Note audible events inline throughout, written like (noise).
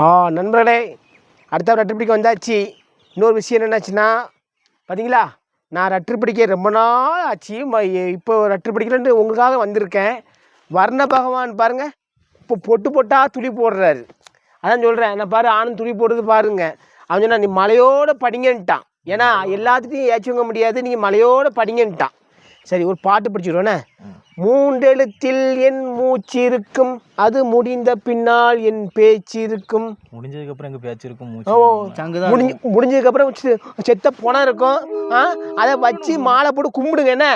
ஆ நண்பர்களே அடுத்த ரெட்டு பிடிக்க வந்தாச்சு. இன்னொரு விஷயம் என்னாச்சுன்னா பார்த்தீங்களா நான் ரெட்டு பிடிக்க ரொம்ப நாள் ஆச்சு. ம- இப்போ ரெட்டுப்பிடிக்கலன்ட்டு உங்களுக்காக வந்திருக்கேன். வர்ண பகவான் பாருங்கள் இப்போ பொட்டு பொட்டா துளி போடுறாரு. அதான் சொல்கிறேன் நான் பாரு ஆணும் துளி போடுறது பாருங்க. அவன் சொன்னா நீ மலையோட படிங்கன்ட்டான். ஏன்னா எல்லாத்துக்கும் ஏச்சுங்க முடியாது நீங்கள் மலையோட படிங்கன்ட்டான். சரி ஒரு பாட்டு படிச்சுடுவோண்ணே மூன்றெழுத்தில் என் மூச்சு இருக்கும் அது முடிந்த பின்னால் என் பேச்சு இருக்கும் முடிஞ்சதுக்கு அப்புறம் எங்க பேச்சு இருக்கும் ஓ மூச்சு முடிஞ்சு முடிஞ்சதுக்கப்புறம் செ- செத்த பணம் இருக்கும். ஆ அதை வச்சு மாலை போட்டு கும்பிடுங்க என்ன?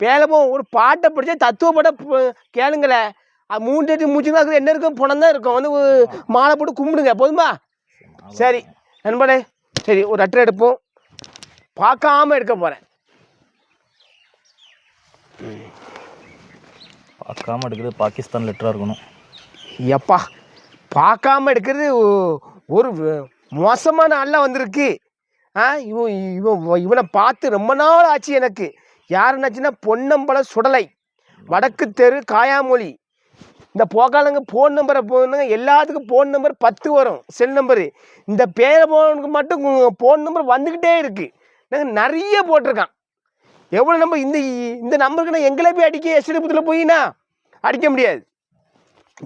பேலப்போ ஒரு பாட்டை படித்தா தத்துவ பாட்டை ப- கேளுங்களேன் அது மூன்று எட்டு மூச்சு தான் இருக்குது என்ன இருக்கும்? பணம் தான் இருக்கும். வந்து ஒரு மாலை போட்டு கும்பிடுங்க போதுமா? சரி நண்பனே சரி ஒரு அட்டை எடுப்போம். பார்க்காம எடுக்க போகிறேன் பார்க்காம எடுக்கிறது பாகிஸ்தான் லெட்டராக இருக்கணும். எப்பா பார்க்காம எடுக்கிறது ஒரு மோசமான ஆள்லாம் வந்திருக்கு. ஆ இவன் இவன் இவனை பார்த்து ரொம்ப நாள் ஆச்சு எனக்கு. யாருன்னாச்சுன்னா பொன்னம்பல சுடலை. வடக்கு தெரு காயாமொழி. இந்த போக்காலங்க ஃபோன் நம்பரை போனாங்க எல்லாத்துக்கும் ஃபோன் நம்பர் பத்து வரும். செல் நம்பரு இந்த பேரை போனுக்கு மட்டும் ஃபோன் நம்பர் வந்துக்கிட்டே இருக்குது நாங்கள் நிறைய போட்டிருக்கான். எவ்வளோ நம்பர் இந்த இந்த நம்பருக்கு நான் எங்களை போய் அடிக்க எஸ்டிபுத்தில் போயினா? அடிக்க முடியாது.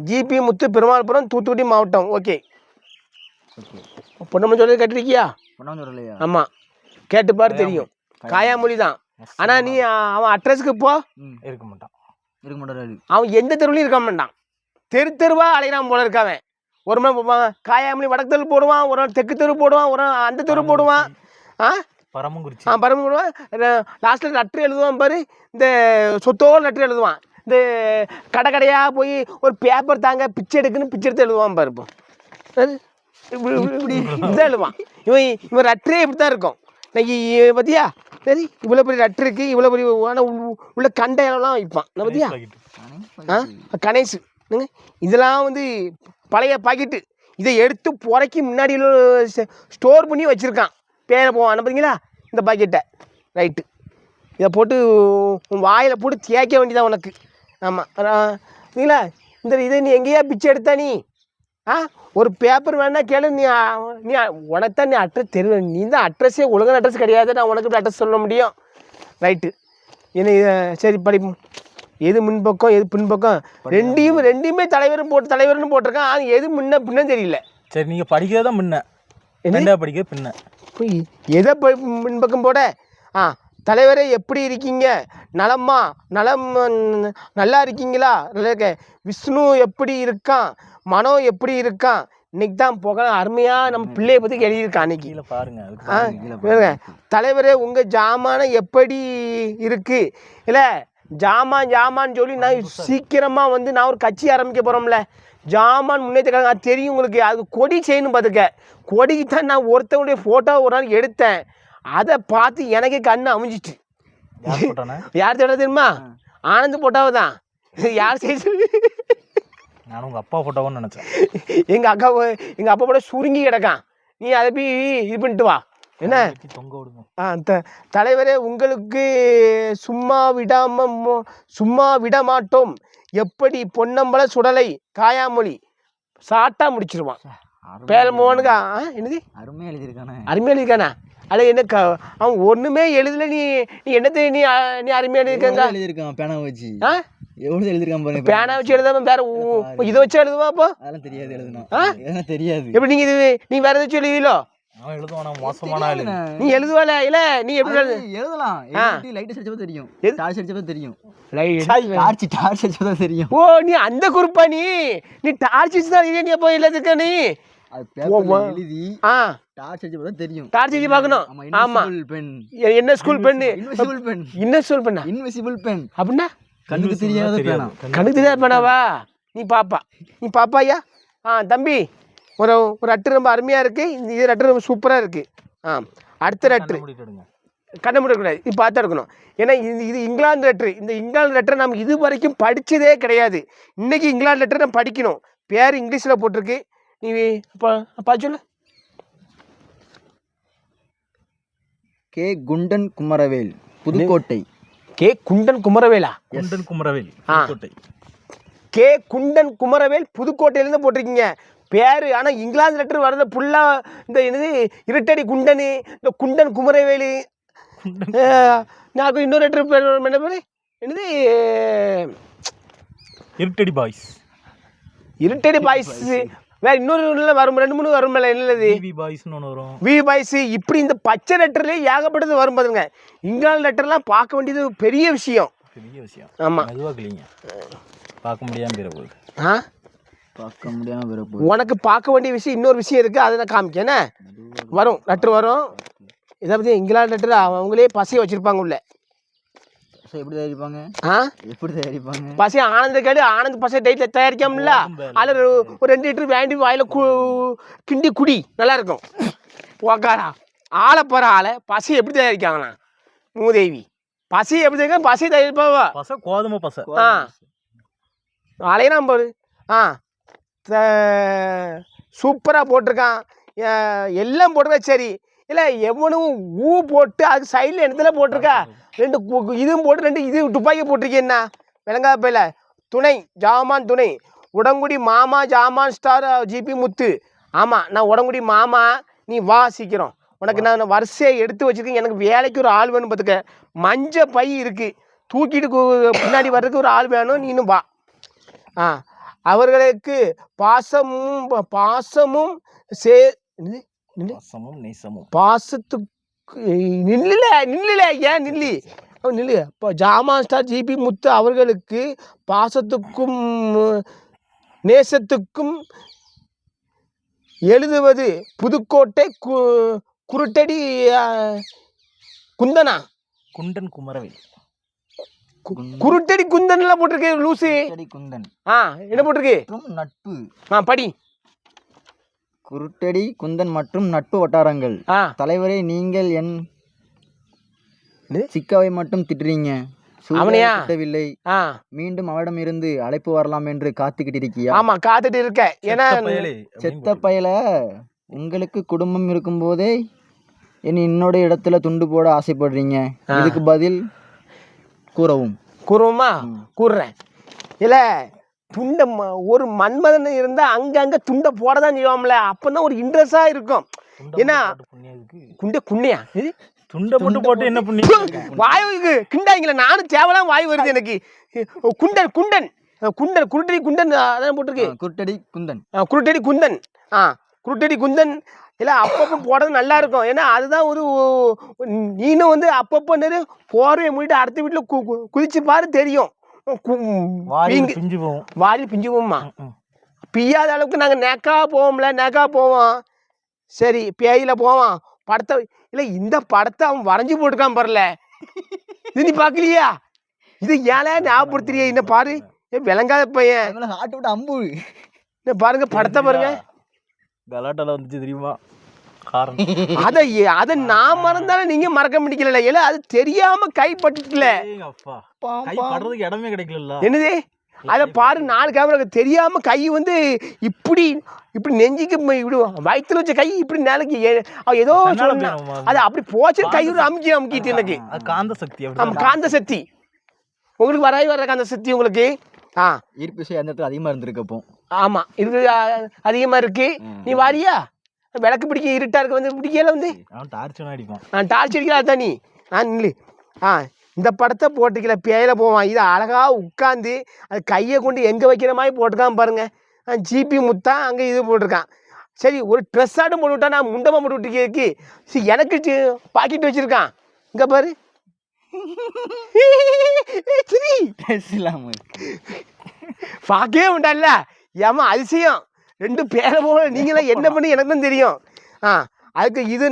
ஜிபி முத்து பெருமாள்புரம் தூத்துக்குடி மாவட்டம். ஓகே பொண்ணு சொல்றது கேட்டிருக்கியா ஆமாம் கேட்டுப்பாரு தெரியும். காயாமொழி தான். ஆனால் நீ அவன் அட்ரஸ்க்கு போ. இருக்க மாட்டான். இருக்க மாட்டாரு அவன் எந்த தெருவுலையும் இருக்க மாட்டான். தெரு தெருவா அலைகிறான் போல இருக்காவன் ஒரு நாள் போவான் காயாமொழி வடக்கு தெரு போடுவான் ஒரு நாள் தெற்கு தெரு போடுவான் ஒரு நாள் அந்த தெரு போடுவான். ஆ? பரமங்குறிச்சி. ஆ பரம போடுவான் லாஸ்ட்டில் லெட்ரு எழுதுவான் பாரு. இந்த சொத்தோடு லெட்ரு எழுதுவான். இந்த கடை கடையாக போய் ஒரு பேப்பர் தாங்க பிச்சை எடுக்குன்னு பிச்சை எடுத்து எழுதுவான் பாரு இப்போ. அது? இப்படி இப்படிதான் எழுதுவான். இவன் இவன் லெட்டரே இப்படி தான் இருக்கும். இன்னைக்கு பார்த்தியா சரி இவ்வளோ பெரிய லெட்ரு இருக்குது இவ்வளோ பெரிய உள்ள கண்ட இடம்லாம் வைப்பான் நான் பார்த்தியா ஆ? கணேஷ் என்னங்க? இதெல்லாம் வந்து பழைய பாக்கெட்டு. இதை எடுத்து புறைக்கி முன்னாடி ஸ்டோர் பண்ணி வச்சுருக்கான். பேரை போவான் பார்த்தீங்களா இந்த பாக்கெட்டை. ரைட்டு. இதை போட்டு உன் வாயில் போட்டு தேய்க்க வேண்டியதான் உனக்கு. ஆமாம் இல்லைங்களா இந்த இதை நீ எங்கேயா பிச்சை எடுத்தா நீ? ஆ? ஒரு பேப்பர் வேணா கேளு. நீ நீ உனத்தான் நீ அட்ரஸ் தெரியல நீ தான் அட்ரஸே ஒழுங்கான அட்ரஸ் கிடையாது. நான் உனக்கு அட்ரஸ் சொல்ல முடியும்? ரைட்டு என்ன சரி படி. எது முன்பக்கம் எது பின்பக்கம்? ரெண்டையும் ரெண்டையுமே தலைவரும் போட்டு தலைவர்னு போட்டிருக்கான். அது எது முன்ன பின்ன தெரியல. சரி நீங்க படிக்கிறதா முன்ன? ரெண்டா படிக்க பின்ன. எதை முன்பக்கம் போட? ஆ தலைவரே எப்படி இருக்கீங்க? நலம்மா நலம் நல்லா இருக்கீங்களா? நல்லா இருக்கேன் விஷ்ணு எப்படி இருக்கான்? மனோ எப்படி இருக்கான்? இன்னைக்கு தான் புகழ அருமையாக நம்ம பிள்ளைய பற்றி எழுதியிருக்கான் அன்னைக்கு. பாருங்க. தலைவரே உங்கள் ஜாமான் எப்படி இருக்கு? இல்லை ஜாமான் ஜாமான் சொல்லி நான் சீக்கிரமாக வந்து நான் ஒரு கட்சி ஆரம்பிக்க போகிறோம்ல ஜாமான் முன்னேற்ற கழகம் தெரியும் உங்களுக்கு. அது கொடி செய்யணும் பார்த்துக்க கொடிக்கு தான் நான் ஒருத்தவனுடைய ஃபோட்டோ ஒரு நாள் எடுத்தேன். அதை பார்த்து எனக்கே கண்ணு அமைஞ்சிட்டு யார் தேட தெரியுமா? ஆனந்த் போட்டாவை தான் யார் செய்ய நானும் உங்க அப்பா போட்டோன்னு நினைச்சேன். எங்கள் அக்கா எங்கள் அப்பா கூட சுருங்கி கிடக்கான். நீ அதை போய் இது பண்ணிட்டு வா. என்ன? வெட்டி தொங்க விடுங்க. ஆ த தலைவரே உங்களுக்கு சும்மா விடாம சும்மா விட மாட்டோம். எப்படி பொன்னம்பல சுடலை காயாமொழி சாட்டா முடிச்சிருவான். பேரமோனுக்கு என்னது? அருமையா எழுதியிருக்கானே அருமையாக எழுதிக்கானா அட என்ன க அவன் ஒன்றுமே எழுதல நீ நீ என்னத்தை நீ நீ அருமையாக எழுதிருக்கங்க எழுதியிருக்கான் பேனா வச்சு? ஆ? எவ்வளவு எழுதியிருக்கான் பாருங்க பேனா வச்சு எழுதாம வேற இதை வச்சு எழுதுவா அப்போ? அதெல்லாம் தெரியாது எழுதுனா. ஆ? அதெல்லாம் தெரியாது. எப்படி நீங்கள் இது நீ வேற எதாச்சும் எழுதுவீங்களோ அவன் எழுதுவானா மோசமான ஆளு. நீ எழுதுவால இல்லை நீ எப்படி எழுதலாம். எழுதி லைட் அடிச்சப்ப தெரியும். எது? டார்ச் அடிச்சப்ப தெரியும். லைட் டார்ச் டார்ச் அடிச்சப்ப தெரியும். ஓ நீ அந்த குரூப்பா நீ? நீ டார்ச் வச்சு தான் நீ எப்போ எல்லாத்துக்க நீ. எழுதி டார்ச் தெரியும். டார்ச் பார்க்கணும். ஆமா பென் என்ன ஸ்கூல் பெண்ணு இன்விசிபிள் பென் என்ன ஸ்கூல் பெண்ணா இன்விசிபிள் பென் அப்படின்னா? கண்ணுக்கு தெரியாத பேனா. கணக்கு தெரியாத பெண்ணாவா நீ பாப்பா. நீ பாப்பா ஐயா? ஆ தம்பி ஒரு ஒரு அட்டு ரொம்ப அருமையாக இருக்குது இந்த இது அட்டு ரொம்ப சூப்பராக இருக்குது ஆ அடுத்த லெட்ரு கண்ண முடியக்கூடாது இது பார்த்தா இருக்கணும். ஏன்னா இது இது இங்கிலாந்து லெட்ரு இந்த இங்கிலாந்து லெட்டரை நம்ம இது வரைக்கும் படித்ததே கிடையாது. இன்றைக்கி இங்கிலாந்து லெட்டர் நம்ம படிக்கணும். பேர் இங்கிலீஷில் போட்டிருக்கு. நீ அப்பா அப்பா சொல்லு கே குண்டன் குமரவேல் புதுக்கோட்டை கே குண்டன் குமரவேலா குண்டன் குமரவேல் ஆ. புதுக்கோட்டை கே குண்டன் குமரவேல் புதுக்கோட்டையிலேருந்து போட்டிருக்கீங்க. பேர் ஆனால் இங்கிலாந்து லெட்டர் வர்றது ஃபுல்லாக இந்த என்னது இருட்டடி குண்டனு இந்த குண்டன் குமரவேலு. அஹ், நான் இன்னொரு லெட்டர் பேர் என்ன பேர்? என்னது? இருட்டடி பாய்ஸ். இருட்டடி பாய்ஸ். வேற இன்னொரு வரும் ரெண்டு மூணு வரும் என்னது டிவி பாய்ஸ்னு ஒன்று வரும். வி பாய்ஸ் இப்படி இந்த பச்சை லெட்டர்லேயே ஏகப்பட்டது வரும் பாருங்க. இங்கிலாந்து லெட்டர்லாம் பார்க்க வேண்டியது பெரிய விஷயம். பெரிய விஷயம். ஆமாம் மெதுவாக கிளிங்க பார்க்க முடியாமல் போகுது. ஆ? பார்க்க முடியாம வேற போகுது. உனக்கு பார்க்க வேண்டிய விஷயம் இன்னொரு விஷயம் இருக்குது அதை நான் காமிக்கேனே வரும் லெட்டர் வரும். இதை பற்றி இங்கிலாந்து லெட்டர் அவங்களே பசையை வச்சுருப்பாங்க உள்ள. So, எப்படி தயாரிப்பாங்க? ஆ? எப்படி தயாரிப்பாங்க? பசை ஆனந்த கேடு ஆனந்த் பசை டைட்டில் தயாரிக்காமல அதில் ஒரு ரெண்டு லிட்டர் வேண்டி வாயில் கு கிண்டி குடி நல்லா இருக்கும் போக்காரா ஆளை போகிற ஆளை பசை எப்படி தயாரிக்காங்கண்ணா மூதேவி. பசை எப்படி தயாரிக்க பசை தயாரிப்பாவா? பசை கோதுமை பசை. ஆ. அலையலாம் பாரு. ஆ. சூப்பராக போட்டிருக்கான். எல்லாம் போட்டிருக்கா சரி. இல்லை எவனும் ஊ போட்டு அதுக்கு சைடில் இடத்துல போட்டிருக்கா? ரெண்டு இதுவும் போட்டு ரெண்டு இது துப்பாக்கி போட்டிருக்கேன்னா விளங்காத பையில துணை ஜாமான் துணை. உடங்குடி மாமா ஜாமான் ஸ்டார் ஜிபி முத்து. ஆமாம் நான் உடங்குடி மாமா நீ வா சீக்கிரம். உனக்கு நான் வரிசையை எடுத்து வச்சிருக்கேன். எனக்கு வேலைக்கு ஒரு ஆள் வேணும் பார்த்துக்க மஞ்ச பை இருக்குது தூக்கிட்டு பின்னாடி வர்றதுக்கு ஒரு ஆள் வேணும். நீனும் வா. ஆ அவர்களுக்கு பாசமும் பாசமும் சே ரசமும் நெசமும். பாசத்துக்கு நில்லுல நில்லுல ஏன் நில்லி? நில்லு. இப்போ ஜாமா ஸ்டார் ஜிபி முத்து அவர்களுக்கு பாசத்துக்கும் நேசத்துக்கும் எழுதுவது புதுக்கோட்டை கு குருட்டடி குந்தனா? குண்டன் குமரவேல். குருட்டடி குந்தன்லாம் போட்டிருக்கு லூசு. குந்தன். ஆ என்ன போட்டிருக்கு? நட்பு. ஆ படி. குருட்டடி குந்தன் மற்றும் நட்பு வட்டாரங்கள். ஆ. தலைவரே நீங்கள் என் என்னது? சிக்காவை மட்டும் திட்டுறீங்க. சூர்யாவை அவனையா? திட்டவில்லை ஆ. மீண்டும் அவரிடம் இருந்து அழைப்பு வரலாம் என்று காத்துக்கிட்டு இருக்கியா ஆமா காத்துட்டு இருக்க. ஏன்னா செத்த பயலே அப்படின்னு செத்த பயல உங்களுக்கு குடும்பம் இருக்கும்போதே என் என்னோட இடத்துல துண்டு போட ஆசைப்படுறீங்க. இதுக்கு பதில் கூறவும். கூறுவோமா? கூறுறேன். இல்லை துண்டை ம- ஒரு மன்மதன் இருந்தால் அங்கங்கே துண்டை போட தான் செய்வான்ல. அப்போ தான் ஒரு இன்ட்ரெஸ்டாக இருக்கும். ஏன்னா. குண்டை குண்டையா இது? துண்டை மட்டும் போட்டு என்ன புண்ணியம்? வாயுக்கு கிண்டாங்களே நானும் தேவலாம் வாய் வருது எனக்கு. குண்டன். குண்டன் குண்டன் குருட்டடி குண்டன் அதான் போட்டிருக்கு? குருட்டடி குந்தன். குருட்டடி குந்தன். ஆ குருட்டடி குந்தன். இல்லை அப்பப்போ போடுறது நல்லா இருக்கும். ஏன்னா அதுதான் ஒரு நீனும் வந்து அப்பப்போ போர்வையை மூடிட்டு அடுத்த வீட்டில் கு கு- குதிச்சு பாரு தெரியும். பிஞ்சு போகும். வாரி பிஞ்சு போமா ம். பிய்யாத அளவுக்கு நாங்கள் நெக்கா போவோம்ல நெக்கா போவோம். சரி பேயில போவோம். படத்தை இல்லை இந்த படத்தை அவன் வரைஞ்சி போட்டுக்கான் பாருல. இது நீ பார்க்கலையா இது ஏழை ஞாபகப்படுத்துறியே? இந்த பாரு. ஏ விளங்காத பையன். ஹார்ட் விட்டு அம்பு. பாருங்க படத்தை பாருங்க. கலாட்டால வந்துச்சு தெரியுமா? காரணம். அதை அதை நான் மறந்தாலும் நீங்க மறக்க முடிக்கல இல்ல அது தெரியாம கை பாம். படுறதுக்கு இடமே கிடைக்கல என்னது? அதை பாரு நாலு கேமரா தெரியாம கை வந்து இப்படி இப்படி நெஞ்சுக்கு இப்படி வயிற்றுல வச்ச கை இப்படி நிலைக்கு ஏதோ? அது அப்படி போச்சு கை ஒரு அமுக்கி அமுக்கிட்டு எனக்கு. அது காந்த சக்தி காந்த சக்தி. உங்களுக்கு வராய் வர காந்த சக்தி உங்களுக்கு? ஆ. ஈர்ப்பு விசை அந்த இடத்துல அதிகமா இருந்திருக்கு அப்போ. ஆமா இது அ- அதிகமா இருக்கு. நீ வாரியா? விளக்கு பிடிக்க இருட்டா இருக்கு வந்து பிடிக்கல வந்து. அவன் டார்ச் அடிப்பான். நான் டார்ச் அடிக்கல அதான் நீ. ஆ நில்லு. ஆ இந்த படத்தை போட்டுக்கல பேயில போவான். இது அழகா உட்காந்து அது கையை கொண்டு எங்கே வைக்கிற மாதிரி போட்டுக்கான் பாருங்க. ஜிபி முத்தா அங்கே இது போட்டிருக்கான். சரி ஒரு ட்ரெஸ் ஆட்டும் போட்டு விட்டா நான் முண்டமாக போட்டு விட்டுருக்கு சரி எனக்கு பாக்கெட் வச்சிருக்கான். இங்கே பாரு. சரி பார்க்கவே உண்டால ஏமா அதிசயம். ரெண்டு பேரை போல நீங்களாம் என்ன பண்ணி எனக்கு தான் தெரியும். ஆ அதுக்கு இது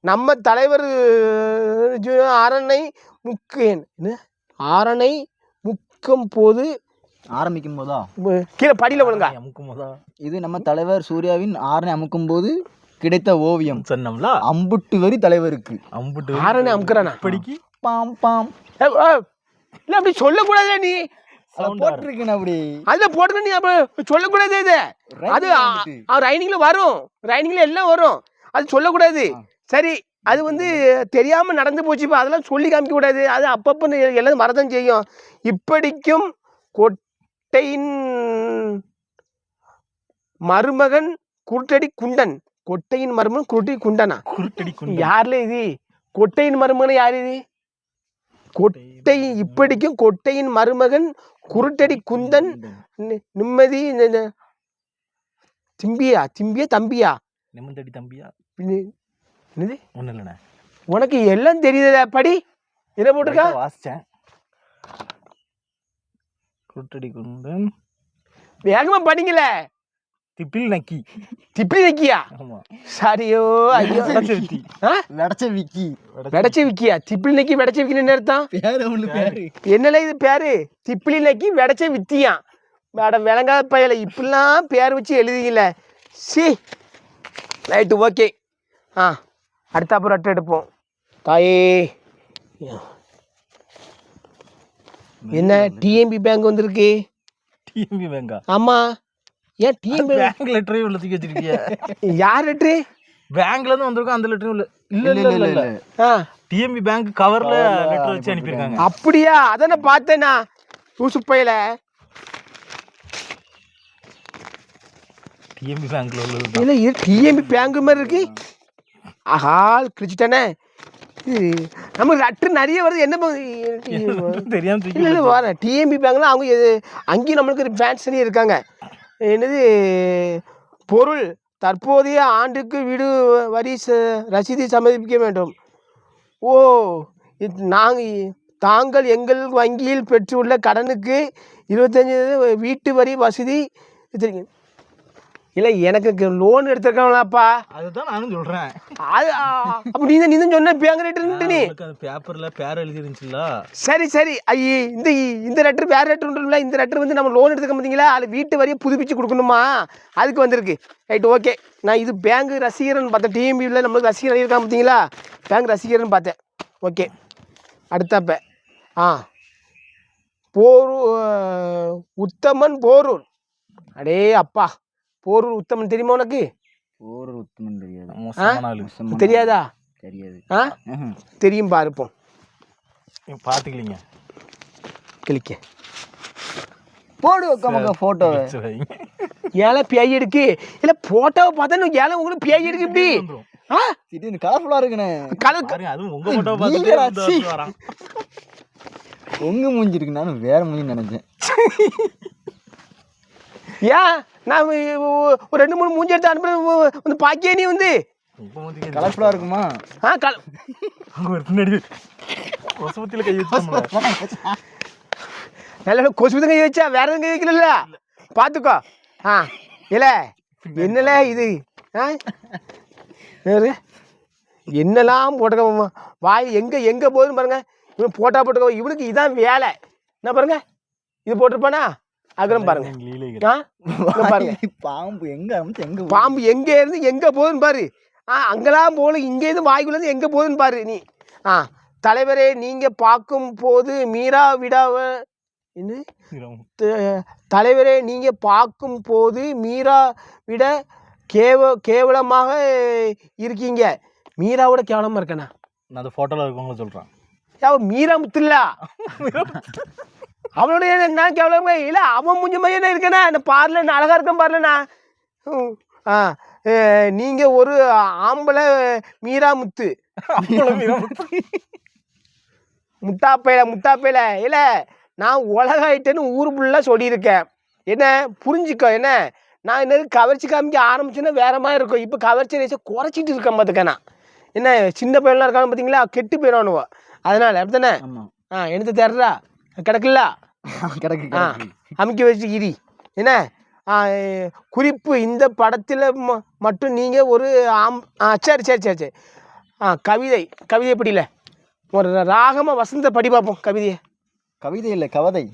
நம்ம தலைவர் ஜு- அரணை முக்கு என்ன? ஆரணை முக்கம் போது ஆரம்பிக்கும் போதா? கீழே படியில் விழுங்க அமுக்கும் போதா? இது நம்ம தலைவர் சூர்யாவின் ஆரணை அமுக்கும் போது கிடைத்த ஓவியம். சொன்னோம்ல? அம்புட்டு வரி தலைவருக்கு. அம்புட்டு ஆரணை அமுக்குறானா? இப்படிக்கு? பாம் பாம். இல்லை அப்படி சொல்லக்கூடாதுல நீ. போட்டிருக்கேன் அப்படி. அதில் நீ அப்போ சொல்லக்கூடாது இது. அது. ரைனிங்கில் வரும். ரைனிங்கில் எல்லாம் வரும். அது சொல்லக்கூடாது. சரி அது வந்து தெரியாமல் நடந்து போச்சு இப்போ அதெல்லாம் சொல்லி காமிக்க கூடாது அது அப்பப்போ எல்லாம் வரதான் செய்யும். இப்படிக்கும் கொட்டையின் மருமகன் குருட்டடி குண்டன். கொட்டையின் மருமகன் குருட்டடி குண்டனா? குருட்டடி குண்டு யார்ல இது? கொட்டையின் மருமகன் யார் இது? கொட்டை இப்படிக்கும் கொட்டையின் மருமகன் குருட்டடி குந்தன் நிம்மதி திம்பியா திம்பியா தம்பியா? நிமிந்தடி தம்பியா? என்னது? ஒன்றும் இல்லைண்ணே. உனக்கு எல்லாம் தெரியுதா படி. என்ன போட்டிருக்கா? வாசிச்சேன். குருட்டடி குண்டன் வேகமா படிங்கல திப்பில் நக்கி. திப்பி வைக்கியா ஆமா. சரியோ ஐயோ. வெடச்ச விக்கி வெடச்சி விக்கியா திப்பிலி நக்கி வெடச்சி விக்கின்னு அர்த்தம்? பேரு ஒண்ணு பேரு. என்னல இது பேரு? திப்பிலி நக்கி வெடச்ச வித்தியான் மேட விளங்காத பயல இப்படிலாம் பேர் வச்சு எழுதிங்கல சி. Right okay. ஆ அடுத்த அப்புறம் அட்டை எடுப்போம். தாயே. என்ன டிஎம்பி பேங்க் வந்திருக்கு? டிஎம்பி பேங்கா ஆமா. ஏன் டிஎம்பி பேங்க் லெட்டரையும் உள்ள தூக்கி வச்சிருக்கிய. யார் லெட்ரு பேங்க்ல இருந்து வந்திருக்கும் அந்த லெட்டரும் இல்ல இல்ல இல்ல இல்ல டிஎம்பி பேங்க் கவர்ல லெட்டர் வச்சு அனுப்பியிருக்காங்க. அப்படியா? அதானே பார்த்தேனா லூசு பையல. டிஎம்பி பேங்க்ல உள்ளது இல்லை இது டிஎம்பி பேங்க் மாதிரி இருக்கு. ஆஹா கிழிச்சிட்டானே. நமக்கு லெட்ரு நிறைய வருது. என்ன (laughs) தெரியாம இல்லை இல்லை வரேன் டிஎம்பி பேங்க்லாம் அவங்க எது அங்கேயும் நம்மளுக்கு ஃபேன்ஸ் இருக்காங்க. என்னது பொருள் தற்போதைய ஆண்டுக்கு வீடு வரி ச- ரசீது சமர்ப்பிக்க வேண்டும். ஓ நாங்கள் தாங்கள் எங்கள் வங்கியில் பெற்றுள்ள கடனுக்கு இருபத்தஞ்சி வீட்டு வரி வசதி வச்சிருக்கீங்க இல்லை எனக்கு லோன் எடுத்திருக்காங்களாப்பா? அதுதான் நானும் சொல்றேன். அது அப்ப நீ நீ தான் சொன்ன பேங்க் ரேட்டு நீ பேப்பர்ல பேர் எழுதி இருந்துச்சுல்ல சரி சரி. ஐயே இந்த இந்த லெட்டர் வேறு லெட்டர் உண்டுல்ல இந்த லெட்டர் வந்து நம்ம லோன் எடுத்துக்க பார்த்தீங்களா அது வீட்டு வரியை புதுப்பிச்சு கொடுக்கணுமா? அதுக்கு வந்திருக்கு. ரைட் ஓகே நான் இது பேங்க் ரசிகர்னு பார்த்தேன். டிஎம்பியில் நம்மளுக்கு ரசிகர் இருக்கான் பார்த்தீங்களா? பேங்க் ரசிகர்னு பார்த்தேன். ஓகே அடுத்தப்ப ஆ. போரு உத்தமன் போரூர். அடே அப்பா. போரூர் உத்தமன் தெரியுமா உனக்கு? ஒரு உத்தமன் தெரியாது. தெரியாதா? தெரியாது? ஆ. தெரியும் பாருப்போம் நீங்க பாத்துக்கலீங்க. கிளிக்க. போடு உக்காமங்க போட்டோவை சரி. ஏழை பேய் எடுக்கு. இல்லை போட்டோவை பார்த்தா ஏழை உங்களுக்கு பேய் எடுக்கு இப்படி. ஆ? திடீர்னு கலர்ஃபுல்லா இருக்குண்ணே கலர் பாருங்க அதுவும் உங்க போட்டோ நீங்க பார்த்துட்டு ராசி. வந்து வரான் உங்க மூஞ்சி இருக்கு நானும் வேற மூஞ்சி நினைச்சேன். (laughs) ஏன் நான் ஒரு ரெண்டு மூணு மூஞ்சி எடுத்து அனுப்புறேன் வந்து பாக்கியே நீ வந்து. உங்க மூஞ்சிக்கு எது? கலர்ஃபுல்லா இருக்குமா? ஆ கல அங்க ஒரு பின்னாடி கொசுபத்தியில கை வச்சு நல்ல கொசு கை வச்சா வேற எதுவும் கை வைக்கல பார்த்துக்கோ ஆ இல்லை என்னல இது? ஆ? என்னெல்லாம் போட்டுக்க வாய் எங்கே எங்கே போகுதுன்னு பாருங்க. இவன் போட்டா போட்டுக்க இவனுக்கு இதான் வேலை. என்ன பாருங்க? இது போட்டிருப்பானா? அப்புறம் பாருங்க. பாம்பு எங்க எங்க? பாம்பு எங்கே இருந்து எங்கே போகுதுன்னு பாரு. ஆ அங்கெல்லாம் போகல இங்கேருந்து வாய்க்குள்ளேருந்து எங்கே போகுதுன்னு பாரு நீ. ஆ தலைவரே நீங்கள் பார்க்கும் போது மீரா விடாவ தலைவரே நீங்கள் பார்க்கும் போது மீரா விட கேவ கேவலமாக இருக்கீங்க. மீராவோட கேவலமாக இருக்கண்ணா நான் அந்த போட்டோல இருக்கவங்கள சொல்றேன். அவன் மீரா முத்துல்லா? (laughs) அவனுடைய நான் கேவலமா இல்லை அவன் முஞ்ச மாதிரியே இருக்கேண்ணா இந்த பார்ல நான் அழகா இருக்கேன் பார்லண்ணா ஆ நீங்கள் ஒரு ஆம்பளை மீரா முத்து முட்டாப்பையில முட்டாப்பையில. இல்லை நான் உலகாயிட்டேன்னு ஊர் ஃபுல்லாக சொல்லியிருக்கேன். என்ன புரிஞ்சுக்கோ என்ன? நான் என்னது கவர்ச்சி காமிக்க ஆரம்பிச்சேன்னா வேற மாதிரி இருக்கும். இப்போ கவர்ச்சி ரேஸை குறைச்சிட்டு இருக்கேன் பார்த்துக்க நான். என்ன சின்ன பையன்லாம் இருக்காங்க பார்த்தீங்களா? கெட்டு போயிடுவானுவோ. அதனால் அப்படித்தானே? ஆ எடுத்து தர்றா கிடக்குல்ல? (laughs) கிடக்கு ஆ கிடக்கு. அமுக்கி வச்சு இரி என்ன? குறிப்பு இந்த படத்தில் ம மட்டும் நீங்கள் ஒரு ஆம் ஆ சரி சரி சரி சரி. ஆ கவிதை. கவிதை படியில ஒரு ராகமாக வசந்த படி பார்ப்போம் கவிதையை. கவிதை இல்ல கவதை.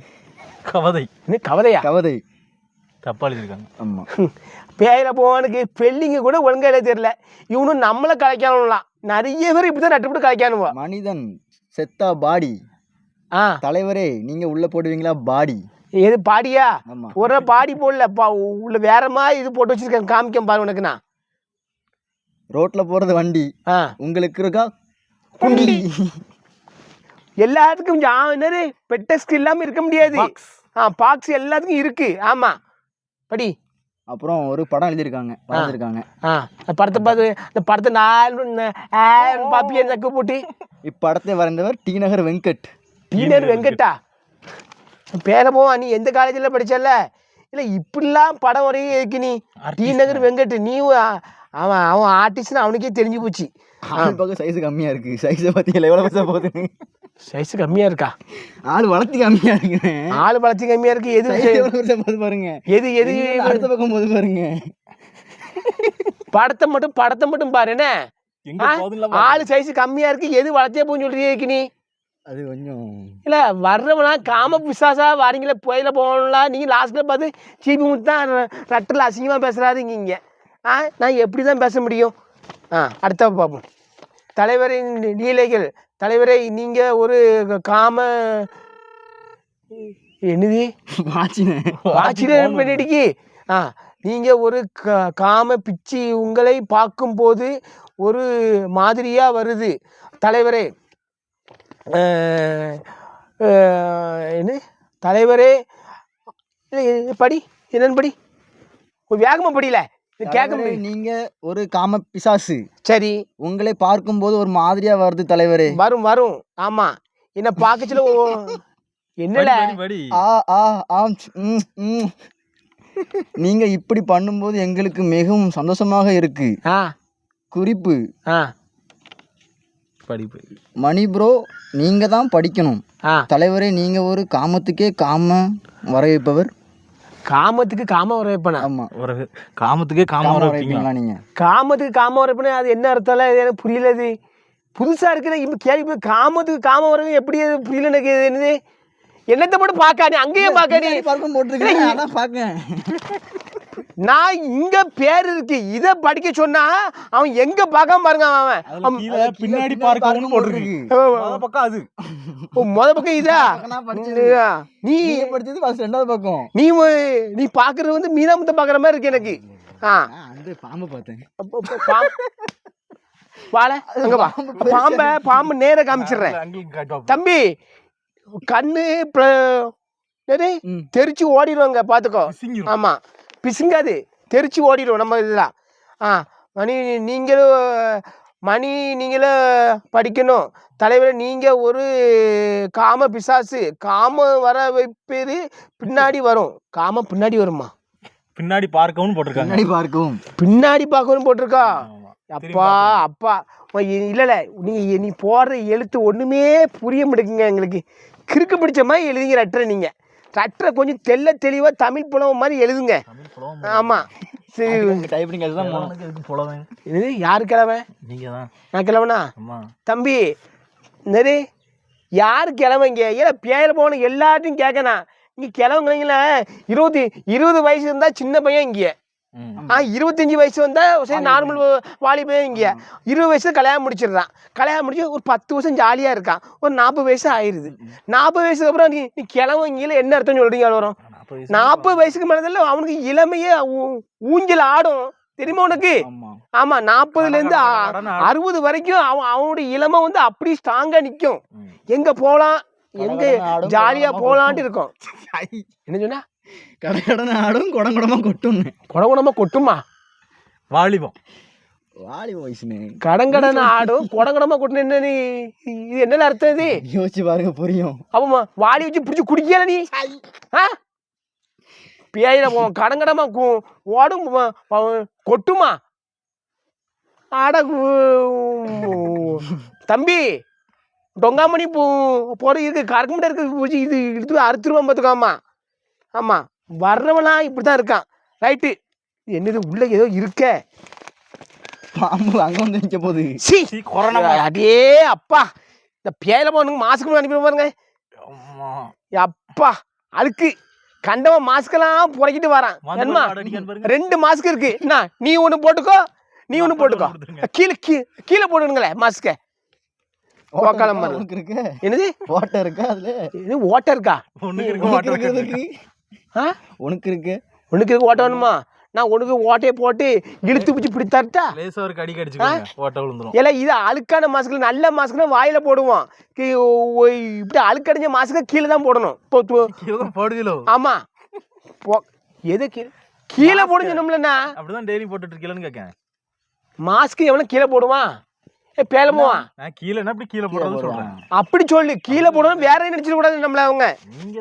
கவதை. என்ன கவிதையா? கவதை. தப்பா எழுதியிருக்காங்க ஆமா. பேயில போவானுக்கு பெல்லிங்க கூட ஒழுங்கா எழுத தெரியல. இவனும் நம்மளை கலைக்கானுலாம். நிறைய பேர் இப்படி தான் நட்டுப்பட்டு கலைக்கானுவா. மனிதன் செத்தா பாடி. தலைவரே நீங்க உள்ள போடுவீங்களா? பாடி. எது பாடியா? ஒரு பாடி போடல. உள்ள வேற மாதிரி இது போட்டு வச்சிருக்கேன். காமிக்க பாரு உனக்கு நான். ரோட்ல போறது வண்டி. ஆ. உங்களுக்கு இருக்கா? குண்டி. எல்லாத்துக்கும் என்னது? பெட்டஸ்க்கு இல்லாமல் இருக்க முடியாது. ஆ பாக்ஸ் எல்லாத்துக்கும் இருக்கு. ஆமா. படி. அப்புறம் ஒரு படம் எழுதியிருக்காங்க. வரைஞ்சிருக்காங்க. ஆ. அந்த படத்தை பார்த்து அந்த படத்தை நாலு பாப்பியை நக்க போட்டு இப்படத்தை வரைந்தவர் டி நகர் வெங்கட். டீனர் வெங்கட்டா. பேரமோ நீ எந்த காலேஜில் படிச்சல இல்லை இப்படிலாம் படம் வரையும் இருக்கு நீ. டி நகர் வெங்கட் நீ அவன் அவன் ஆர்டிஸ்ட்னு அவனுக்கே தெரிஞ்சு போச்சு. ஆள் பார்க்க சைஸ் கம்மியா இருக்கு. சைஸை பத்தி எவ்வளோ பேச போகுதுன்னு சைஸ் கம்மியாக இருக்கா? ஆள் வளர்த்தி கம்மியா இருக்குங்க ஆள் பழச்சி கம்மியாக இருக்கு. எது போகுது பாருங்க. எது எது? அடுத்த பக்கம் போது பாருங்க. படத்தை மட்டும் படத்தை மட்டும் பாரு என்ன? ஆள் சைஸ் கம்மியாக இருக்கு. எது வளர்த்தே போன்னு சொல்றியே நீ அது கொஞ்சம் இல்லை வர்றவனா காம பிசாசா வாரீங்களே புயல போகலாம் நீங்கள் லாஸ்ட்டில் பார்த்து சீபி முத்தான் ரட்டில் அசிங்கமாக பேசுகிறாருங்க இங்கே ஆ நான் எப்படி தான் பேச முடியும்? ஆ அடுத்த பார்ப்போம். தலைவரின் லீலைகள். தலைவரை நீங்கள் ஒரு காம என்னது? ஆச்சரியம் பண்ணிடுக்கி ஆ நீங்கள் ஒரு க காம பிச்சி உங்களை பார்க்கும்போது ஒரு மாதிரியாக வருது. தலைவரே என்ன? தலைவரே படி என்னன்னு படி? ஒரு வேகமாக படியில கேட்க நீங்க ஒரு காம பிசாசு. சரி. உங்களை பார்க்கும்போது ஒரு மாதிரியா வருது தலைவரே. வரும் வரும். ஆமாம் என்ன பார்க்கச்சில என்னல. ஆ ஆ ஆம் ச், ம், ம். நீங்க இப்படி பண்ணும்போது எங்களுக்கு மிகவும் சந்தோஷமாக இருக்கு. ஆ. குறிப்பு ஆ. படி, படி. மணி ப்ரோ நீங்க தான் படிக்கணும். ஆ. தலைவரே நீங்க ஒரு காமத்துக்கே காம வர வைப்பவர் காமத்துக்கு காம வர வைப்பனா ஆமா. ஒரு காமத்துக்கே காம காம வர வர வைப்பீங்களா வைப்பீங்களா நீங்க? காமத்துக்கு காம வரப்புன்னு அது என்ன அர்த்தம்ல? இது எனக்கு புரியல இது. புதுசாக இருக்கிற இப்போ கேள்வி காமத்துக்கு காம வரது எப்படி அது புரியல எனக்கு இது என்னது? என்னத்தை மட்டும் பார்க்காது அங்கேயே பார்க்காது. பறக்கும் போட்டிருக்கீங்க அதான் பார்க்கேன். நான் இங்க பேர் இருக்கு இதை படிக்க சொன்னா அவன் எங்க பார்க்காம பாருங்க அவன் பின்னாடி பார்க்கவும் போட்டிருக்கு. முத பக்கம் அது. முத பக்கம் இதா. நீ படிச்சது ஃபர்ஸ்ட் ரெண்டாவது பக்கம். நீ நீ பாக்குறது வந்து மீனாமுத்த பாக்குற மாதிரி இருக்கு எனக்கு. ஆ. அந்த பாம்பு பார்த்தேன். வாழ அங்க வா. பாம்பை பாம்பு நேர காமிச்சிடுறேன். தம்பி கண்ணு. தெரிச்சு ஓடிடுவாங்க பார்த்துக்கோ. பிசுங்கிரும். பிசுங்காது. தெரிச்சு ஓடிடும் நம்ம இதெல்லாம். ஆ மணி நீங்களும் மணி நீங்களும் படிக்கணும். தலைவர் நீங்கள் ஒரு காம பிசாசு. காம வர வைப்பது பின்னாடி வரும். காமம் பின்னாடி வருமா? பின்னாடி பார்க்கவும் போட்டிருக்காங்க. பின்னாடி பார்க்கவும். பின்னாடி பார்க்கணும் போட்டிருக்கா. அப்பா அப்பா. இல்லைல்ல நீ நீ போடுற எழுத்து ஒன்றுமே புரிய மாட்டேங்குங்க எங்களுக்கு. கிறுக்கு பிடிச்ச மாதிரி எழுதிங்க ரட்டரை நீங்கள் ரட்டரை கொஞ்சம் தெள்ள தெளிவாக தமிழ் புலவு மாதிரி எழுதுங்க. புலவம் ஆமாம் சரி. டைப்பிங் புலவன்? இது யார் கிழமை நீங்க தான் நான் கிழவனா? அம்மா தம்பி நெறி யார் கிழமைங்க ஏன்னா பேர போன எல்லாத்தையும் கேட்கணும் இங்கே கிழவங்கள இருபத்தி இருபது வயசு இருந்தால் சின்ன பையன் இங்கே. ம். ஆ இருபத்தஞ்சி வயசு வந்தால் சரி நார்மல் வாலிபன் இங்கே இருபது வயசு கல்யாணம் முடிச்சிடுறான். கல்யாணம் முடிச்சு ஒரு பத்து வருஷம் ஜாலியாக இருக்கான். ஒரு நாற்பது வயசு ஆயிடுது நாற்பது வயசுக்கு அப்புறம் நீ நீ கிழவங்கில என்ன அர்த்தம் சொல்கிறீங்க வரும் நாற்பது வயசு நாற்பது வயசுக்கு மேலதில் அவனுக்கு இளமையே ஊஞ்சல் ஆடும். தெரியுமா உனக்கு? ஆமா. கடன்னு ஆடும். அறுபது வரைக்கும் அவன் அவனுடைய இளமை வந்து அப்படி ஸ்ட்ராங்காக நிற்கும் ம். எங்கே போகலாம் எங்கே கடகடமா போகலான்ட்டு இருக்கும் என்ன சொன்னா கடை கடனை ஆடும் குடம் குடமா கொட்டும்னு. குடங்குடமாக கொட்டுமா? வாலிபம். வாலி கடங்கடன்னு ஆடும் குடங்குடமாக கொட்டுன என்ன நீ? இது என்ன அர்த்தம் இது? யோசிச்சு பாருங்க புரியும். அப்போ வாளி வச்சு பிடிச்சி குடிக்கல நீ? ஆ? பேயில போவோம் கடங்கடமா கு- ஓடும் கொட்டுமா? ஆட கு- தம்பி டொங்காமணி போ போகிற இருக்கு கறக்க இருக்கு பூச்சி இது எடுத்து அறுத்துருவான் பார்த்துக்காமா ஆமாம் வர்றவனா இப்படி தான் இருக்கான். ரைட்டு என்னது உள்ள ஏதோ இருக்க. பாம்பு அங்க வந்து நிக்க போகுது. சி! கொரோனா அடே அப்பா. இந்த பேயில போனுங்க மாசுக்கு அனுப்பி பாருங்க அம்மா. அப்பா. அழுக்கு கண்டவன் மாஸ்கெல்லாம் புறக்கிட்டு வரான். ரெண்டு மாஸ்க் இருக்கு. என்ன? நீ ஒன்று போட்டுக்கோ. நீ ஒன்று போட்டுக்கோ. கீழே கீ- கீழே போடுங்களே மாஸ்க ஓக்காலம் மரம். உனக்கு இருக்கு? என்னது? ஓட்டை இருக்கா அதுல? இது ஓட்டை இருக்கா? மாட்டேங்குது. இருக்கு? ஆ? உனக்கு இருக்கு. உனக்கு இருக்கு ஓட்ட வேணுமா? நான் உனக்கு ஓட்டையை போட்டு இழுத்து பிடிச்சி இப்படி தரட்டா? லேசா ஒரு கடி கடிச்சுக்கோங்க. ஓட்ட விழுந்துரும். ஏல இது அழுக்கான மாஸ்க்கு நல்ல மாஸ்க்குனா வாயில போடுவோம் இப்படி அழுக்கடைஞ்ச மாஸ்க்கு கீழே தான் போடணும். இப்போ- இப்போ- கீழே போடுவீலோ? ஆமா. போ. எது கீழே? கீழே போடுங்க நம்மளண்ணா அப்படிதான் டெய்லி போட்டுட்டு இருக்கீங்கன்னு கேட்கேன் மாஸ்க் எவனும் கீழே போடுவான்? ஏ பேலமுவான் நான் கீழேன்னா அப்படி கீழே போடுறது சொல்றேன்? அப்படி சொல்லு. கீழே போடணும் வேற நினைச்சிட கூடாது நம்மள அவங்க. நீங்க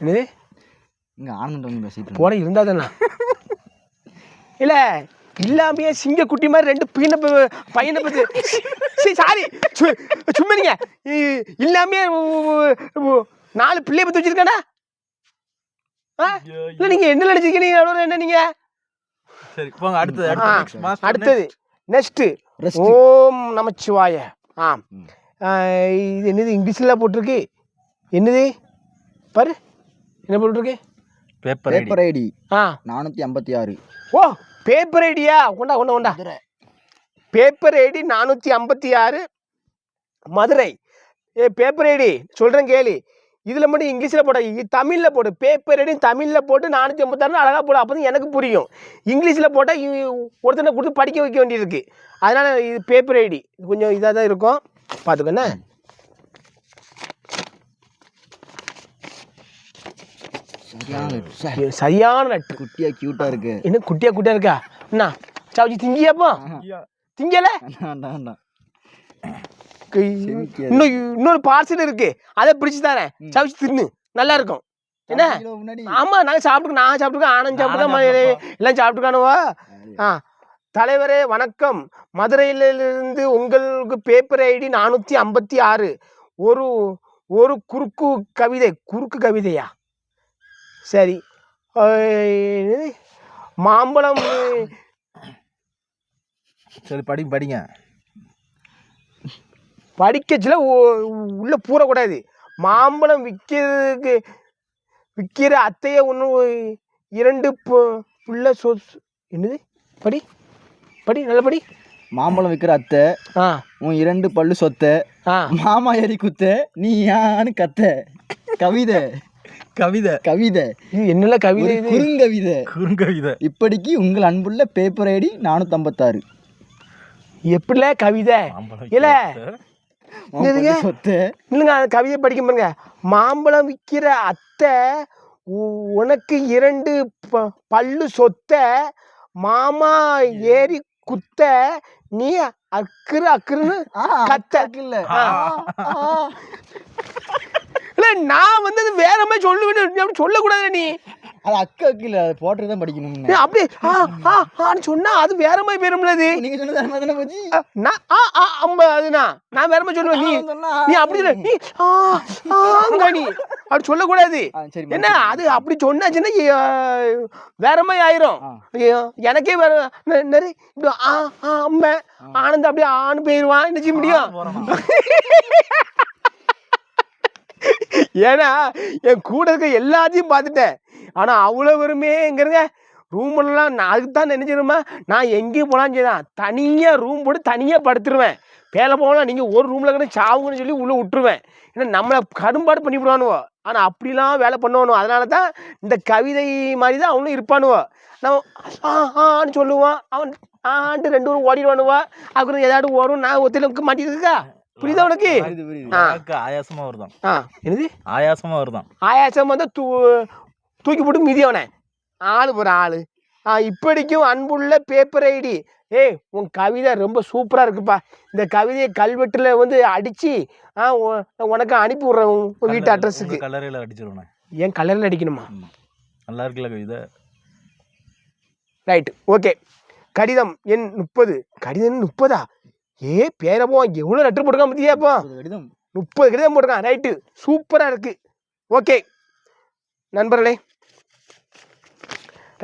என்னது? இங்க ஆனந்த் வந்து பேசிட்டு. போட இருந்தா தானே இல்ல இல்லாமையே சிங்க குட்டி மாதிரி ரெண்டு பீன ப- பையனை பத்தி சரி சாரி சும்மா நீங்க இ- இல்லாமையே நாலு பிள்ளைய பத்தி வச்சிருக்காடா ஆ? இல்ல நீங்க என்ன நினைச்சிருக்கீங்க? அவ்வளவு என்ன நீங்க? சரி போங்க அடுத்தது அடுத்தது. Next Rest. ஓம் நமச்சிவாய. ஆ, இது என்னது இங்கிலீஷில் போட்டிருக்கு. என்னது? பாரு. என்ன போட்டிருக்கு பேப்பர் பேப்பர் ஐடி. ஆ. நானூத்தி ஐம்பத்தி ஆறு. ஓ பேப்பர் ஐடியா? கொண்டா கொண்டா கொண்டா. பேப்பர் ஐடி நானூற்றி ஐம்பத்தி ஆறு மதுரை. ஏ பேப்பர் ஐடி. சொல்கிறேன் கேளு. இதில் மட்டும் இங்கிலீஷில் போட. தமிழில் போடு. பேப்பர் ஐடி தமிழில் போட்டு நானூற்றி ஐம்பத்தாறு அழகாக போடு. அப்போ தான் எனக்கு புரியும். இங்கிலீஷில் போட்டால் ஒருத்தனை கொடுத்து படிக்க வைக்க வேண்டியிருக்கு அதனால் இது பேப்பர் ஐடி. கொஞ்சம் இதாக தான் இருக்கும் பார்த்துக்கண்ணே சரியான நட்டு குட்டியா கியூட்டா இருக்கு. என்ன குட்டியா குட்டியா இருக்கா? என்ன சாவிச்சி திங்கியாப்பா திங்கல. இன்னும் இன்னொரு பார்சல் இருக்கு. அதை பிடிச்சு தரேன். சவிச்சு தின்னு. நல்லா இருக்கும். என்ன? ஆமா நாங்க சாப்பிட்டுக்கோம் நான் சாப்பிட்டுக்கோம் ஆனந்த் சாப்பிட்டுக்கோம் எல்லாம் சாப்பிட்டுக்கானுவா ஆ தலைவரே வணக்கம். மதுரையிலிருந்து உங்களுக்கு பேப்பர் ஐடி நானூற்றி ஐம்பத்தி ஆறு. ஒரு ஒரு குறுக்கு கவிதை குறுக்கு கவிதையா? சரி? மாம்பழம். சரி படிங்க படிங்க. படிக்கச்சில உள்ள பூரக்கூடாது மாம்பழம் விற்கிறதுக்கு விற்கிற அத்தையை ஒன்று இரண்டு புள்ள சொ என்னது? படி படி நல்ல படி. மாம்பழம் விக்கிற அத்தை ஆ. உன் இரண்டு பல்லு சொத்த ஆ. மாமா ஏறி குத்த நீ யான்னு கத்த. கவிதை. கவிதை. கவிதை. என்னல கவிதை குறுங்கவிதை. குறுங்கவிதை. இப்படிக்கு உங்கள் அன்புள்ள பேப்பர் ஐடி நானூத்தி ஐம்பத்தாறு எப்படில கவிதை? இல்ல. இல்லைங்க அந்த கவிதை படிக்க பாருங்க. மாம்பழம் விற்கிற அத்தை உனக்கு இரண்டு ப- பல்லு சொத்த மாமா ஏறி குத்த நீ அக்குறு அக்குறுன்னு கத்த. இல்ல. இல்ல நான் வந்து அது வேற மாதிரி சொல்லுவேன் அப்படி சொல்லக்கூடாது நீ. அது அக்காக்கு இல்ல அது போட்டு தான் படிக்கணும். அப்படி ஆ ஆ ஆன்னு சொன்னா அது வேற மாதிரி பேரும்ல அது. நீங்க சொன்னது மாதிரி போச்சு? நான் ஆ ஆ அம்ப அதுனா. நான் வேற மாதிரி சொல்லுவேன் நீ. நீ அப்படி சொல்ல நீ ஆ ஆங்க நீ. அப்படி சொல்லக்கூடாது. என்ன அது அப்படி சொன்னாச்சுன்னா வேற மாதிரி ஆயிரும். எனக்கே வேற நிறைய இப்படி ஆ ஆ அம்ம ஆனந்த் அப்படியே ஆணு போயிடுவான் என்ன செய்ய முடியும்? ஏன்னா என் கூட இருக்க எல்லாத்தையும் பார்த்துட்டேன். ஆனால் அவ்வளோ வருமேங்கிறங்க ரூம்லாம் நான் அதுக்கு தான் நினச்சிருமா நான் எங்கேயும் போகலான்னு செய்தான் தனியாக ரூம் போட்டு தனியாக படுத்துருவேன். வேலை போகலாம் நீங்கள் ஒரு ரூமில் கூட சாவுங்கன்னு சொல்லி உள்ளே விட்டுருவேன். ஏன்னா நம்மளை கடும்பாடு பண்ணிவிடுவானுவோ ஆனால் அப்படிலாம் வேலை பண்ணுவானுவோ. அதனால தான் இந்த கவிதை மாதிரி தான் அவனும் இருப்பானுவோ. நம்ம ஆ ஆன்னு சொல்லுவான். அவன் ஆன்ட்டு ரெண்டு ஊரும் ஓடிடுவானுவா. அப்புறம் ஏதாவது வரும் நான் ஒத்தையில மாட்டிட்டு இருக்கா? புரியுதா உனக்கு? ஆயாசமா வருதான். என்னது? ஆயாசமா வருதான். ஆயாசம் வந்து தூ தூக்கி போட்டு மிதியவனே ஆளு ஒரு ஆளு. இப்படிக்கும் அன்புள்ள பேப்பர் ஐடி ஏய் உன் கவிதை ரொம்ப சூப்பராக இருக்குப்பா. இந்த கவிதையை கல்வெட்டில் வந்து அடித்து ஆ உனக்கு அனுப்பி விட்றேன் உன் உன் வீட்டு அட்ரஸுக்கு கல்லறையில அடிச்சிருவேன் ஏன் கலரில் அடிக்கணுமா? நல்லா இருக்குல்ல கவிதை? ரைட்டு ஓகே கடிதம் எண் முப்பது. கடிதம் முப்பதா? ஏ பேரப்போ எவ்வளோ லெட்டர் போட்டுருக்கான் பத்தியாப்பா கடிதம். முப்பது கடிதம் போட்டிருக்கான். ரைட்டு சூப்பராக இருக்கு. ஓகே நண்பர்களே.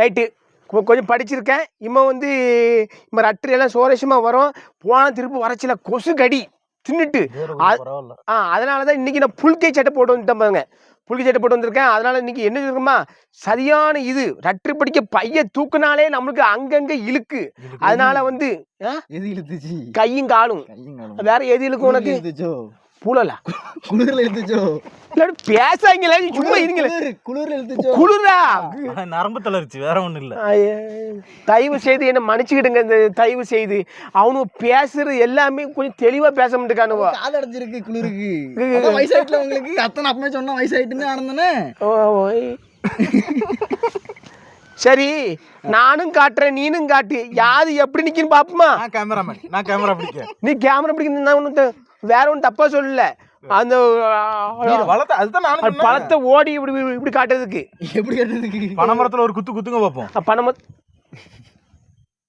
ரைட்டு கொஞ்சம் படிச்சிருக்கேன். இம்மா வந்து இம்மா ரட்டு எல்லாம் சுவாரஸ்யமாக வரும். போனால் திரும்ப வரச்சில கொசு கடி தின்னுட்டு ஆ அதனால தான் இன்றைக்கி நான் புல்கை சட்டை போட்டு வந்துட்டேன் பாருங்க. புல்கை சட்டை போட்டு வந்திருக்கேன். அதனால் இன்றைக்கி என்ன இருக்குமா சரியான இது. ரட்டு படிக்க பைய தூக்குனாலே நம்மளுக்கு அங்கங்கே இழுக்கு. அதனால வந்து எது இழுத்துச்சு? கையும் காலும். வேற எது இழுக்கும் உனக்கு? பூலலா குளிர்ல இழுத்துச்சோ? இல்லாட்டி பேசாங்களே சும்மா இருங்களே குளிர், குளிர்ல இழுத்துச்சோ? குளிரா நரம்பு தளர்ச்சி வேற ஒண்ணும் இல்ல. ஐய, தயவு செய்து என்ன மன்னிச்சுக்கிடுங்க இந்த தயவு செய்து. அவனுக்கு பேசுறது எல்லாமே கொஞ்சம் தெளிவா பேச மாட்டேக்கானுவோ. காது அடைஞ்சிருக்கு குளிருக்கு. வயசாயிட்டுல உங்களுக்கு. அத்தனை அப்பமே சொன்னா வயசாயிட்டுன்னு ஆனந்தானே. ஓ, சரி நானும் காட்டுறேன் நீனும் காட்டு. யாரு எப்படி நிற்கின்னு பார்ப்போமா நான் கேமராமேன் நான் கேமரா பிடிக்க நீ கேமரா பிடிக்கணும் ஒன்று வேற ஒன்றும் தப்பா சொல்லல. அந்த வளர்த்த அதுதான் சொன்னேன். பழத்தை ஓடி இப்படி இப்படி- காட்டுறதுக்கு. எப்படி கேட்டதுக்கு பனைமரத்துல ஒரு குத்து குத்துங்க பார்ப்போம். பணம்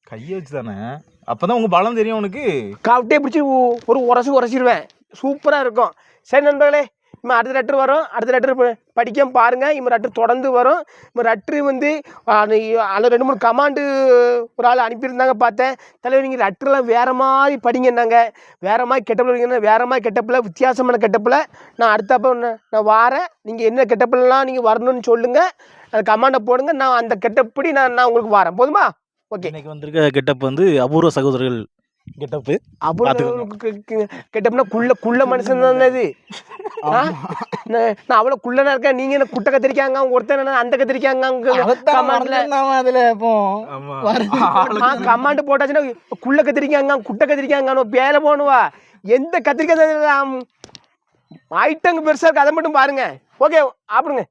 கையை வச்சு தானே அப்பதான் உங்க பலம் தெரியும் உனக்கு. காவிட்டே பிடிச்சி ஒரு உரசி உரசிடுவேன். சூப்பராக இருக்கும். சரி நண்பர்களே இம்மா அடுத்த லெட்ரு வரும். அடுத்த லெட்ரு படிக்காம பாருங்கள் இவன் லெட்ரு தொடர்ந்து வரும். இம்மா லெட்ரு வந்து அதில் ரெண்டு மூணு கமாண்டு ஒரு ஆள் அனுப்பியிருந்தாங்க பார்த்தேன். தலைவர் நீங்கள் லெட்டர்லாம் வேறு மாதிரி படிங்கன்னாங்க. வேறு மாதிரி கெட்டப்பில் படிங்கன்னா வேறு மாதிரி கெட்டப்பில் வித்தியாசமான கெட்டப்பில் நான் அடுத்தப்போ நான் வாரேன். நீங்கள் என்ன கெட்டப்பிலலாம் நீங்கள் வரணும்னு சொல்லுங்கள் அது கமாண்டை போடுங்க. நான் அந்த கெட்டப்படி நான் நான் உங்களுக்கு வரேன். போதுமா? ஓகே. இன்னைக்கு வந்திருக்க கெட்டப் வந்து அபூர்வ சகோதரர்கள் கெட்டப்பு. அப்புறம் கெட்டப்னா குள்ள குள்ள மனுஷன் தானே இது? நான் நான் அவ்வளோ குள்ளனா இருக்கேன். நீங்க என்ன குட்டை கத்திரிக்காங்க? ஒருத்தன் என்ன அந்த கத்திரிக்காங்க அதுல கமாண்ட் போட்டாச்சுன்னா குள்ள கத்திரிக்காங்க குட்டை கத்திரிக்காங்க பேர போனுவா எந்த கத்திரிக்காய் ஐட்டங்க பெருசா இருக்கு. அதை மட்டும் பாருங்க. ஓகே ஆப்பிடுங்க